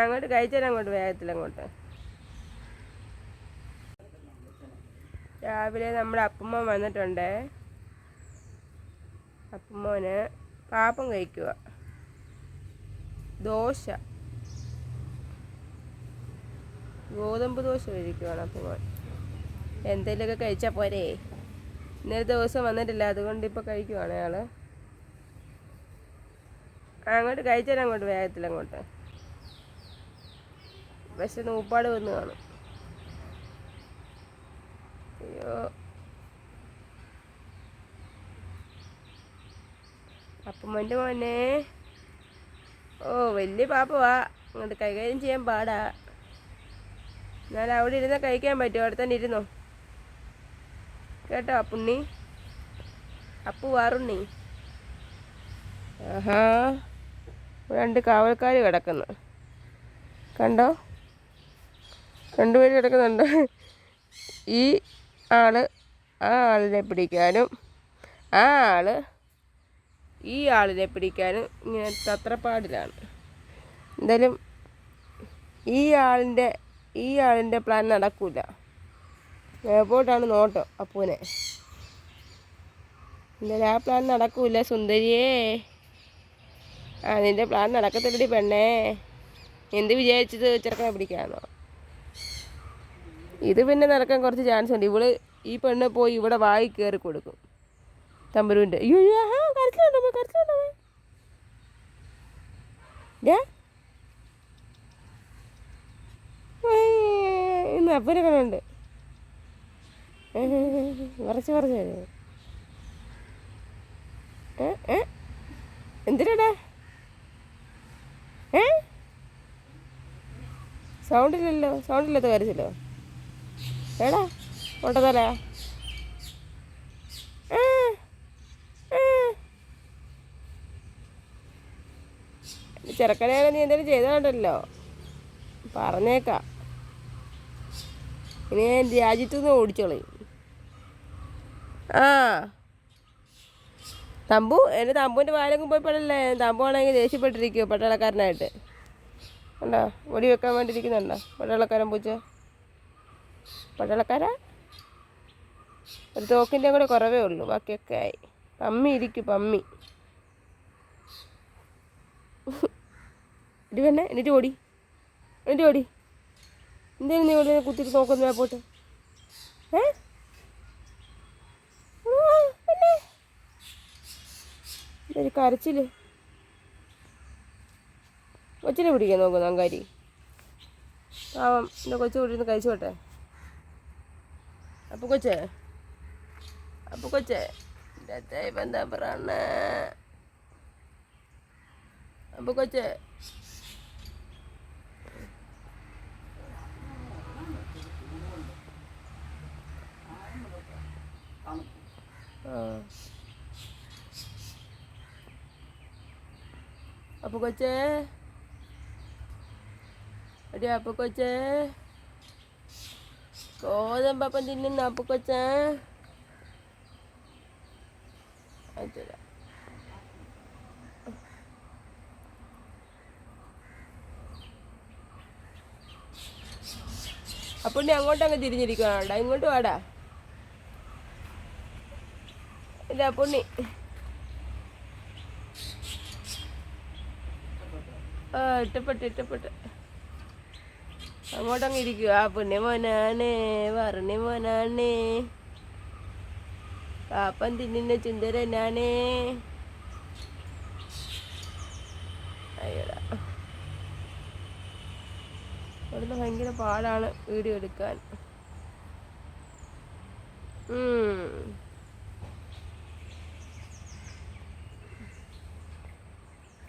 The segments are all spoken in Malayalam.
അങ്ങോട്ട് കഴിച്ചാൽ അങ്ങോട്ട് വേഗത്തിൽ അങ്ങോട്ട്. രാവിലെ നമ്മുടെ അപ്പമ്മ വന്നിട്ടുണ്ട്. അപ്പമ്മോന് പാപ്പം കഴിക്കുക ദോശ. ഗോതമ്പ് ദോശ കഴിക്കുകയാണ് അപ്പമ്മോൻ. എന്തെങ്കിലുമൊക്കെ കഴിച്ചാൽ പോരെ. ഇന്നലെ ദിവസം വന്നിട്ടില്ല അതുകൊണ്ട് ഇപ്പോൾ കഴിക്കുവാണ് അയാൾ അങ്ങോട്ട് കഴിച്ചാൽ അങ്ങോട്ട് വേഗത്തിൽ അങ്ങോട്ട്. പക്ഷെ നൂപ്പാട് വന്ന് കാണും. അയ്യോ. അപ്പമ്മന്റെ മോന്റെ മോനെ. ഓ വലിയ പാപ്പവാ. അങ്ങോട്ട് കൈകാര്യം ചെയ്യാൻ പാടാ. എന്നാൽ അവിടെ ഇരുന്ന് കഴിക്കാൻ പറ്റുമോ അവിടെ തന്നെ ഇരുന്നോ. കേട്ടോ അപ്പുണ്ണി? അപ്പു വാറുണ്ണി. ആഹാ. രണ്ട് കാവൽക്കാർ കിടക്കുന്നു. കണ്ടോ? രണ്ടുപേര് കിടക്കുന്നുണ്ട്. ഈ ആൾ ആ ആളിനെ പിടിക്കാനും ആ ആൾ ഈ ആളിനെ പിടിക്കാനും ഇങ്ങനെ തത്രപ്പാടിലാണ്. എന്തായാലും ഈ ആളിന്റെ ഈ ആളിന്റെ പ്ലാൻ നടക്കില്ല എയർപോർട്ടാണ് നോട്ടം അപ്പൂനെ. എന്തായാലും ആ പ്ലാൻ നടക്കൂല സുന്ദരിയേ. ആ നിന്റെ പ്ലാൻ നടക്കത്തില്ലടി പെണ്ണേ. എന്ത് വിചാരിച്ചത് ചെറുക്കനെ പിടിക്കാന്നോ ഇത് പിന്നെ നടക്കാൻ കുറച്ച് ചാൻസ് ഉണ്ട്. ഇവൾ ഈ പെണ്ണ് പോയി ഇവിടെ വായി കയറി കൊടുക്കും. തമ്പുരുവിന്റെ അയ്യോ കരച്ചിലുണ്ടോ കരച്ചിലുണ്ടോ ഡേ ഇന്ന് അപ്പനെ കണ്ടുണ്ട് കുറച്ച് കുറച്ച്. ഏ ഏ എന്തിനാടാ? ഏ? സൗണ്ടില്ലല്ലോ സൗണ്ടില്ലാത്ത കാര്യത്തില്ലോ എടാ കൊണ്ടതല ചെറുക്കനെ നീ എന്തെങ്കിലും ചെയ്തോണ്ടല്ലോ പറഞ്ഞേക്കാം. ഇനി ഞാൻ രാജ്യത്തു നിന്ന് ഓടിച്ചോളയും ആ. തമ്പു എന്റെ തമ്പുവിന്റെ വാലങ്ങും പോയപ്പോഴല്ലേ തമ്പു ആണെങ്കിൽ ദേഷ്യപ്പെട്ടിരിക്കുമോ പട്ടാളക്കാരനായിട്ട്. ഉണ്ടോ വെടി വെക്കാൻ വേണ്ടിയിരിക്കുന്നുണ്ടോ? പട്ടാളക്കാരൻ പൂച്ച? പട്ടാളക്കാരാ ഒരു തോക്കിന്റെ കൂടെ കുറവേ ഉള്ളൂ. ബാക്കിയൊക്കെ ആയി. പമ്മി ഇരിക്കും പമ്മി. ഇടി തന്നെ എന്നിട്ട് ഓടി. എന്നിട്ട് ഓടി. എന്തേലും നീ ഉള്ളിൽ കുത്തിട്ട് നോക്കുന്ന പോട്ട് ഏ? ഒരു കരച്ചിൽ. കൊച്ചിനെ പിടിക്കാൻ നോക്കുന്നു അങ്കാരി പാവം എന്റെ കൊച്ചു കൂട്ടി ഇരുന്ന് കഴിച്ചോട്ടെ അപ്പൊ കൊച്ചേ അപ്പൊ കൊച്ചേ എന്റെ ഇപ്പം എന്താ പറയണ അപ്പൊ കൊച്ചേ ആ അപ്പൊ കൊച്ചേ എടി അപ്പൊ കൊച്ചേ ഗോതമ്പപ്പം തിന്നുന്ന അപ്പൊ കൊച്ചേ അപ്പോൾ നീ അങ്ങോട്ട് അങ്ങ് തിരിഞ്ഞിരിക്കണോടാ ഇങ്ങോട്ട് വാടാ ഇല്ല പുണ്ണി ആ ഇഷ്ടപ്പെട്ട് ഇഷ്ടപ്പെട്ട് അങ്ങോട്ടങ്ങ് ഇരിക്കുക ആ പുണ്യ മോനാണ്. വറുണ്യ മോനാണ്. പാപ്പൻ തിന്നുന്ന ചുന്ദരനാണ് അയ്യടാ. അവിടുന്ന് ഭയങ്കര പാടാണ് വീഡിയോ എടുക്കാൻ.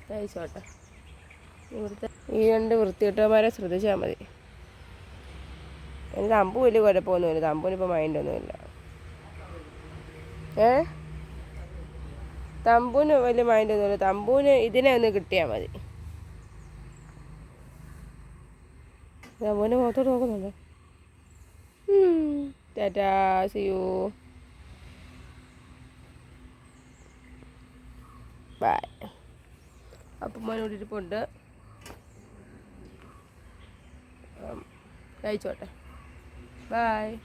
കഴിച്ചോട്ടെ. ഇവിടുത്തെ ഈ രണ്ട് വൃത്തികെട്ടവന്മാരെ ശ്രദ്ധിച്ചാൽ മതി. എന്റെ അമ്പു വലിയ കുഴപ്പമൊന്നുമില്ല തമ്പുവിനിപ്പോൾ മൈൻഡൊന്നുമില്ല ഏ? തമ്പുവിന് വലിയ മൈൻഡൊന്നുമില്ല തമ്പുവിന് ഇതിനെ ഒന്ന് കിട്ടിയാൽ മതി. തമ്പുവിന്റെ മുഖത്തോട്ട് നോക്കുന്നുണ്ടോ? ടാറ്റാ സിയു ബൈ അപ്പം മോനോട് കഴിച്ചോട്ടെ. Bye.